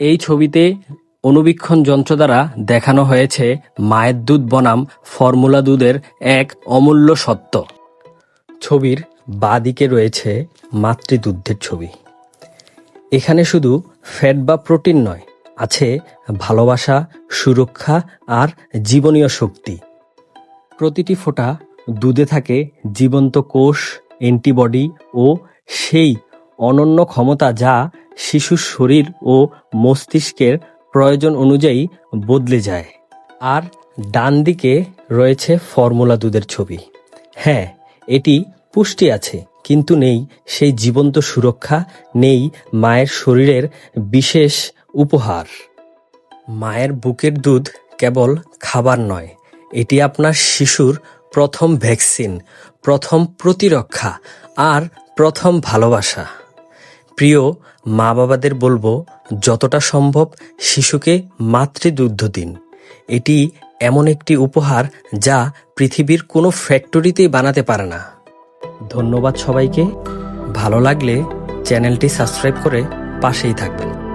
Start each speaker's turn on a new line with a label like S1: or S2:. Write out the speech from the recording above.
S1: এই ছবিতে অনুবীক্ষণ যন্ত্র দ্বারা দেখানো হয়েছে মায়ের দুধ বনাম ফর্মুলা দুধের এক অমূল্য সত্য। ছবির বাঁদিকে রয়েছে মাতৃদুগ্ধের ছবি। এখানে শুধু ফ্যাট বা প্রোটিন নয়, আছে ভালোবাসা, সুরক্ষা আর জীবনীয় শক্তি। প্রতিটি ফোঁটা দুধে থাকে জীবন্ত কোষ, অ্যান্টিবডি ও সেই অনন্য ক্ষমতা যা শিশুর শরীর ও মস্তিষ্কের প্রয়োজন অনুযায়ী বদলে যায়। আর ডান দিকে রয়েছে ফর্মুলা দুধের ছবি। হ্যাঁ এটি পুষ্টি আছে, কিন্তু নেই সেই জীবন্ত সুরক্ষা, নেই মায়ের শরীরের বিশেষ উপহার। মায়ের বুকের দুধ কেবল খাবার নয়, এটি আপনার শিশুর প্রথম ভ্যাকসিন, প্রথম প্রতিরক্ষা, আর প্রথম ভালোবাসা। প্রিয় মা বাবাদের বলব, যতটা সম্ভব শিশুকে মাতৃদুগ্ধ দিন এটি এমন একটি উপহার যা পৃথিবীর কোনো ফ্যাক্টরিতেই বানাতে পারে না। ধন্যবাদ সবাইকে। ভালো লাগলে চ্যানেলটি সাবস্ক্রাইব করে পাশেই থাকবেন।